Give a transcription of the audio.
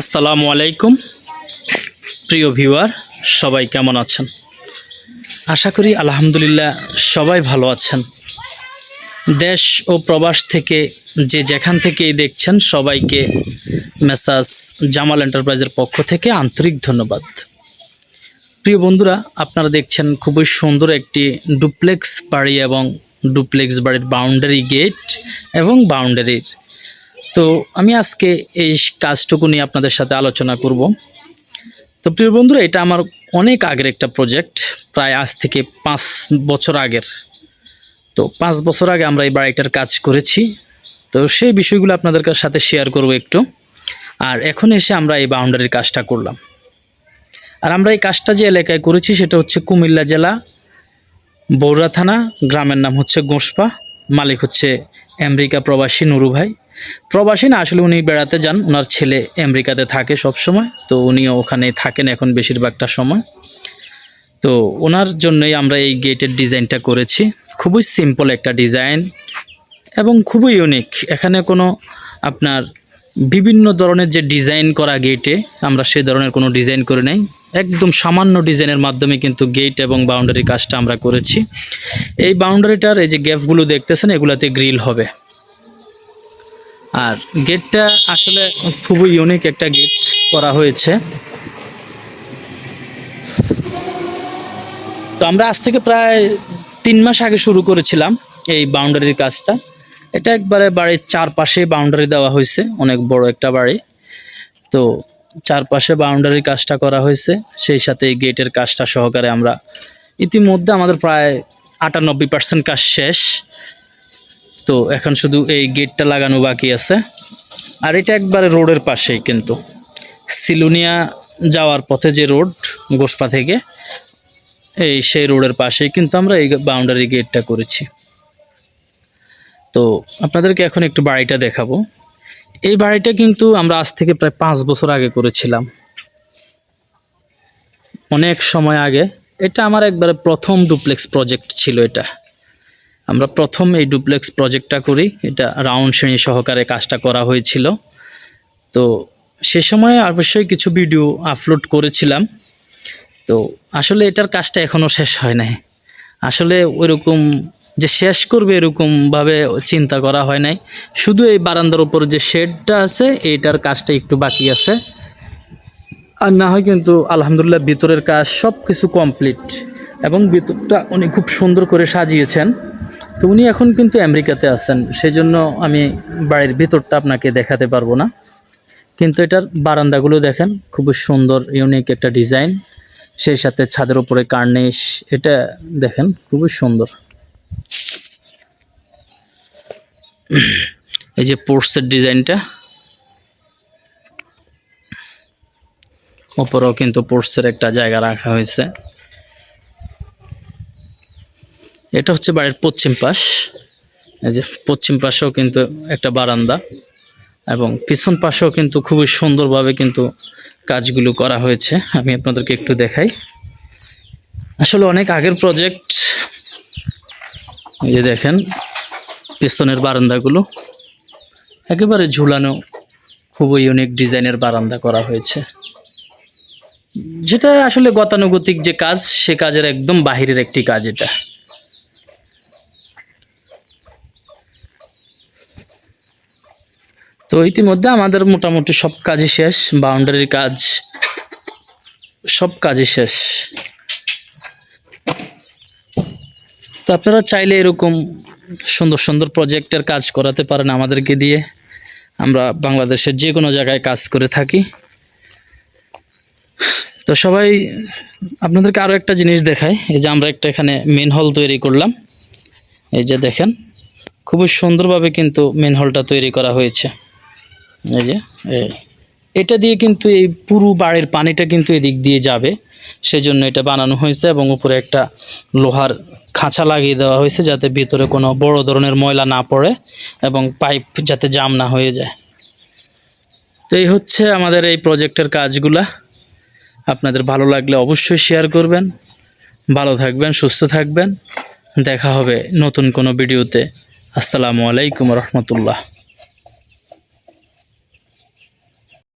আসসালামু আলাইকুম। প্রিয় ভিউয়ার, সবাই কেমন আছেন? আশা করি আলহামদুলিল্লাহ সবাই ভালো আছেন। দেশ ও প্রবাস থেকে যে যেখান থেকেই দেখছেন, সবাইকে মেসাজ জামাল এন্টারপ্রাইজের পক্ষ থেকে আন্তরিক ধন্যবাদ। প্রিয় বন্ধুরা, আপনারা দেখছেন খুবই সুন্দর একটি ডুপ্লেক্স বাড়ি এবং ডুপ্লেক্স বাড়ির বাউন্ডারি গেট এবং বাউন্ডারির তো আমি আজকে এই কাজটুকু নিয়ে আপনাদের সাথে আলোচনা করব। তো প্রিয় বন্ধুরা, এটা আমার অনেক আগের একটা প্রজেক্ট প্রায় আজ থেকে পাঁচ বছর আগের। তো পাঁচ বছর আগে আমরা এই বাড়িটার কাজ করেছি। তো সেই বিষয়গুলো আপনাদের সাথে শেয়ার করব একটু। আর এখন এসে আমরা এই বাউন্ডারির কাজটা করলাম। আর আমরা এই কাজটা যে এলাকায় করেছি সেটা হচ্ছে কুমিল্লা জেলা, বৌরা থানা, গ্রামের নাম হচ্ছে গোসপা, মালিক হচ্ছে আমেরিকা প্রবাসী নুরু ভাই। প্রবাসী না, আসলে উনি বেড়াতে যান। ওনার ছেলে আমেরিকাতে থাকে সব সময় তো উনিও ওখানে থাকেন এখন বেশিরভাগটা সময়। তো ওনার জন্যই আমরা এই গেটের ডিজাইনটা করেছি। খুবই সিম্পল একটা ডিজাইন এবং খুবই ইউনিক এখানে কোনো আপনার বিভিন্ন ধরনের যে ডিজাইন করা গেটে, আমরা সেই ধরনের কোনো ডিজাইন করে নেই। একদম সামান্য ডিজাইনের মাধ্যমে কিন্তু গেট এবং বাউন্ডারি কাজটা আমরা করেছি। এই বাউন্ডারিটার এই যে গ্যাপগুলো দেখতেছেন, এগুলাতে গ্রিল হবে। আর গেটটা আসলে খুবই ইউনিক একটা গেট করা হয়েছে। তো আমরা আজ থেকে প্রায় তিন মাস আগে শুরু করেছিলাম এই বাউন্ডারির কাজটা। এটা একবারে বাড়ির চারপাশে বাউন্ডারি দেওয়া হয়েছে, অনেক বড় একটা বাড়ি। তো চারপাশে বাউন্ডারির কাজটা করা হয়েছে, সেই সাথে এই গেটের কাজটা সহকারে আমরা ইতিমধ্যে আমাদের প্রায় আটানব্বই পার্সেন্ট কাজ শেষ। তো এখন শুধু এই গেটটা লাগানো বাকি আছে। আর এটা একবারে রোডের পাশেই কিন্তু। সিলুনিয়া যাওয়ার পথে যে রোড, গোসপা থেকে, এই সেই রোডের পাশেই কিন্তু আমরা এই বাউন্ডারি গেটটা করেছি। তো আপনাদেরকে এখন একটু বাড়িটা দেখাবো। এই বাড়িটা কিন্তু আমরা আজ থেকে প্রায় পাঁচ বছর আগে করেছিলাম। অনেক সময় আগে। এটা আমার একবারে প্রথম ডুপ্লেক্স প্রজেক্ট ছিল এটা। আমরা প্রথম এই ডুপ্লেক্স প্রজেক্টটা করি। এটা রাউন্ড শ্রেণি সহকারে কাজটা করা হয়েছিল। তো সে সময় অবশ্যই কিছু ভিডিও আপলোড করেছিলাম। তো আসলে এটার কাজটা এখনও শেষ হয় নাই। আসলে ওইরকম যে শেষ করবে এরকমভাবে চিন্তা করা হয় নাই। শুধু এই বারান্দার উপর যে শেডটা আছে, এইটার কাজটা একটু বাকি আছে। আর না হয় কিন্তু আলহামদুলিল্লাহ ভিতরের কাজ সব কিছু কমপ্লিট এবং ভিতরটা উনি খুব সুন্দর করে সাজিয়েছেন। তো উনি এখন কিন্তু আমেরিকাতে আছেন সেই জন্য আমি বাড়ির ভিতরটা আপনাকে দেখাতে পারব না। কিন্তু এটার বারান্দাগুলো দেখেন, খুবই সুন্দর ইউনিক একটা ডিজাইন সেই সাথে ছাদের উপরে কার্নিশ, এটা দেখেন, খুবই সুন্দর। এই যে পোর্টসের ডিজাইনটা। ওপরেও কিন্তু পোর্টসের একটা জায়গা রাখা হয়েছে। এটা হচ্ছে বাড়ির পশ্চিম পাশ। এই যে পশ্চিম পাশেও কিন্তু একটা বারান্দা এবং পিছন পাশেও কিন্তু খুবই সুন্দরভাবে কিন্তু কাজগুলো করা হয়েছে। আমি আপনাদেরকে একটু দেখাই। আসলে অনেক আগের প্রজেক্ট এই যে দেখেন, পিছনের বারান্দাগুলো। একেবারে ঝুলানো, খুবই ইউনিক ডিজাইনের বারান্দা করা হয়েছে। যেটা আসলে গতানুগতিক যে কাজ, সে কাজের একদম বাহিরের একটি কাজ এটা। তো ইতিমধ্যে আমাদের মোটামুটি সব কাজই শেষ বাউন্ডারির কাজ সব কাজই শেষ। তো আপনারা চাইলে এরকম সুন্দর সুন্দর প্রজেক্টের কাজ করাতে পারেন আমাদেরকে দিয়ে। আমরা বাংলাদেশের যে কোনো জায়গায় কাজ করে থাকি। তো সবাই, আপনাদেরকে আরও একটা জিনিস দেখাই। এই যে আমরা একটা এখানে মেন হল তৈরি করলাম। এই যে দেখেন, খুবই সুন্দরভাবে কিন্তু মেন হলটা তৈরি করা হয়েছে। এই যে। এটা দিয়ে কিন্তু এই পুরো বাড়ির পানিটা কিন্তু এদিক দিয়ে যাবে। সেজন্য এটা বানানো হয়েছে এবং উপরে একটা লোহার খাঁচা লাগিয়ে দেওয়া হয়েছে যাতে ভিতরে কোনো বড় ধরনের ময়লা না পড়ে এবং পাইপ যাতে জাম না হয়ে যায়। তো এই হচ্ছে আমাদের এই প্রজেক্টের কাজগুলা। আপনাদের ভালো লাগলে অবশ্যই শেয়ার করবেন। ভালো থাকবেন, সুস্থ থাকবেন। দেখা হবে নতুন কোনো ভিডিওতে। আসসালামু আলাইকুম রহমতুল্লাহ।